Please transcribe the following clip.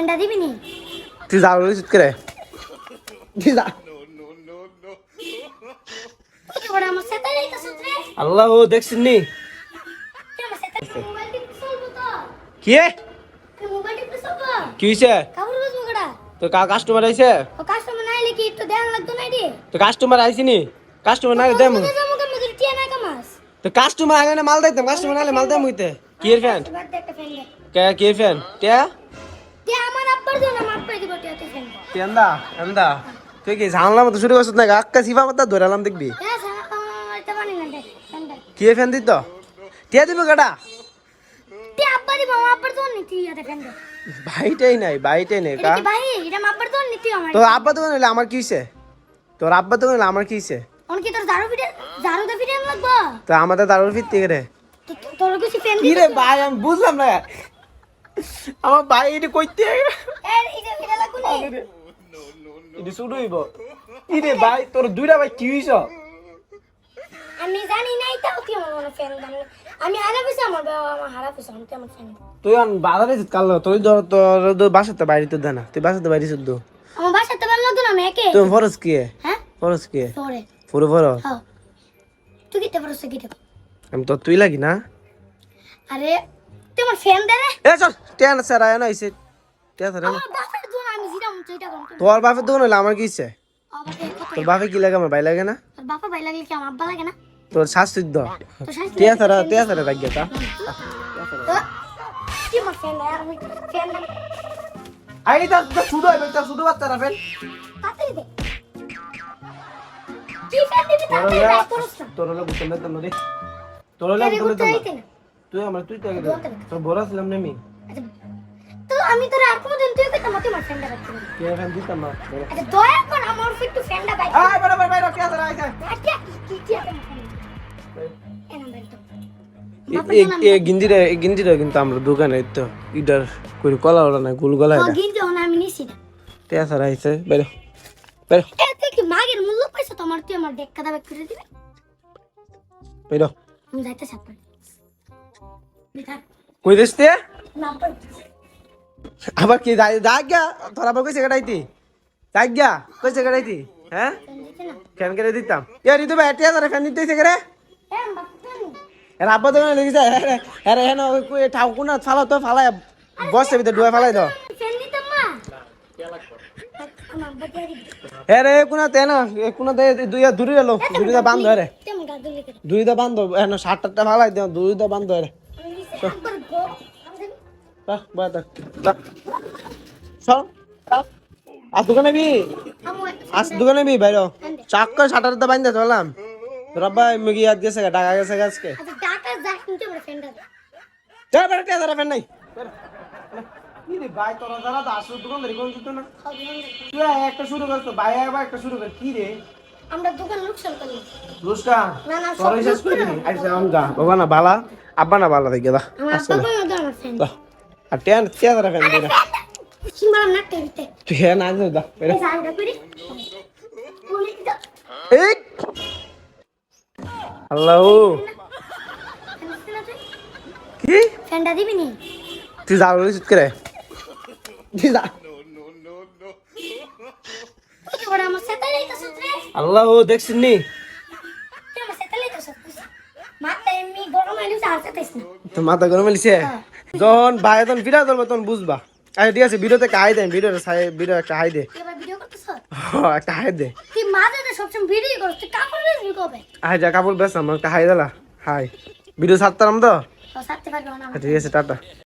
ফ্যানটা দিবি নি? তুই যা বলিস করে। তুই যা। কি আল্লাহ ও দেখছিস নি? তো। কি কি হয়েছে কাপড় বসবো কাস্টমার আইছে? ও কাস্টমার না এলে কি একটু দেখান লাগতো না রে তো কাস্টমার আইছি নি? কাস্টমার না দেম তো কাস্টমার আগে মাল দিতাম কাস্টমার নালে মাল দেম হইতে কি এর ফ্যান কে কি ফ্যান টিয়া? তুই কি জানলাম তো শুরু করছিস না আক্কা সিফা ধরালাম দেখবি? কি ফ্যান দিত? টিয়া দিবি কাটা? ভাইটাই নাই ভাইটাই নেই কা তোর আব্বা তো নিলে আমার কি হইছে? তোর আব্বা তো নিলে আমার কি হইছে? তো আমাদের দারুর ফিরতে রে? তোর কিছু ফ্যান কি রে ভাই আমি বুঝলাম না। আমার ভাই এটা কইতে এটা শুরু হইব। কি রে ভাই তোর দুইটা ভাই কি হইছ? আমি জানি নাই তাও তুই আমার ফ্যান আমি হারা পেছি আমার বাবা আমার হারা পেছি আমি তুই আমার ফ্যান তুই আন বাজারে যেত কাল তোর ধর তোর তোর বাসাতে বাইরে তো দেনা তুই বাসাতে বাইরে শুদ্ধ আমার বাসাতে ভালো লাগতো না আমি একে। তুমি ফরস কি? হ্যাঁ? কি? হ্যাঁ তুই কিতে পারছ কিতে? আমি তো তুই লাগি না। আরে তুই আমার ফ্যান দে এ চল। টেন স্যার আয় না। আইছে টেন স্যার তোর বাপের দোকান হইলে আমার কি ইচ্ছে? তোর বাপে কি লাগে আমার ভাই লাগে না? তোর বাপা ভাই লাগলে কি আমার আব্বা লাগে না? তোর শাশুড়ি দ টিয়া স্যার টিয়া স্যার রাখ গেতা তো। তুই আমার আর ফ্যান আই তো শুধু আইবে তা শুধু বাচ্চারা ফেল। তাড়াতাড়ি দে। কি ফ্যান দিবি তোর তাড়াতাড়ি হইলে বাইক করছ না। তোর হইলে বুঝতে না তোর হইলে আরে বুঝতে করতে না হইতে না। তুই আমার তুই তো তোর বড় ছিলাম না আমি? তো আমি তোর আর কোনো দিন তুই কইতাম তুই আমার ফ্যানটা রাখতে পারবি কে ফ্যান দিতাম না? আচ্ছা দয়া কর আমার একটু ফ্যানটা বাইক আয় বড় বড় বাইরে কে স্যার আইছে আচ্ছা কি কি আছে এ নাম্বার তো। এ গিন্দিরে এ গিন্দিরে কিন্তু আমরা দোকানে তো ইডার কই কলা ওরা না গুল গলা এটা গিন যখন আমি নিছি না। টিয়া স্যার আইছে বেরো বেরো এতে কি মাগের মূল্য পয়সা তোমার? তুই আমার ডেক্কা দাবে করে দিবে? বেরো আমি যাইতে চাপাই কই দিস তে? নাম্বার আবার কি যাই গা তোর আবার কইছে গাড়াইতি। যাই গা, কইছে গাড়াইতি হ্যাঁ? না ফ্যান করে দিতাম। এ রিতু ভাই টিয়া স্যার ফ্যান দিতেছে করে? আব্বা তো লেগে যায় আরে হেন ঠাউ কোনা ফালা তো, ফালাই, বসে ভিতরে ডুয়ে ফালাই দাও এ রে কোনা তে না কোনা দে দুই দূরে এলো দুইটা বান্ধ রে। করে দুইটা বান্ধ এন সাতটা ফালাই দাও দুইটা বান্ধ রে। আমি বাহ বাহ। বাহ। চল আর দোকানে বি আজ দোকানে বি বাইরে চাক্কর সাটার তো বাইন্দা চললাম রব্বা মুগি আজ গেছে গা, ঢাকা গেছে গা আজকে। আচ্ছা টাকা যা কিন্তু যা কে ধরা নাই। কি রে ভাই তোরা যারা দাস দোকান ধরে কোন দিত না। তুই একটা শুরু করছ ভাই একটা শুরু কর। কি রে? আমরা দোকান লোকসান করি লুস্কা না, না, সব শেষ করে দিবি আম যা বাবা না বালা আব্বা না বালা থেকে দা আব্বা দা আর কে ধরা ফেন দিনা। সিম্বাল তুই হ্যাঁ না দে দা বেটা এই! সাইডটা করি বলি দাও এই আল্লাহ কি? ফ্যানটা দিবি নি তুই যা বলিস করে? তুই যা। আল্লাহ দেখছিস মাথা গরম হইলে যখন ভাই তখন বিরা ধরবো তখন বুঝবা। আচ্ছা ঠিক আছে ভিডিওতে একটা হাই দে ভিডিওতে ভিডিও একটা হাই দে। তুই এবার ভিডিও করতেছ? হ, একটা হাই দে। তুই কাপড় আমার একটা হাই দিলা। হাই। ভিডিও ছাড়তাম তো? না। ঠিক আছে টাটা।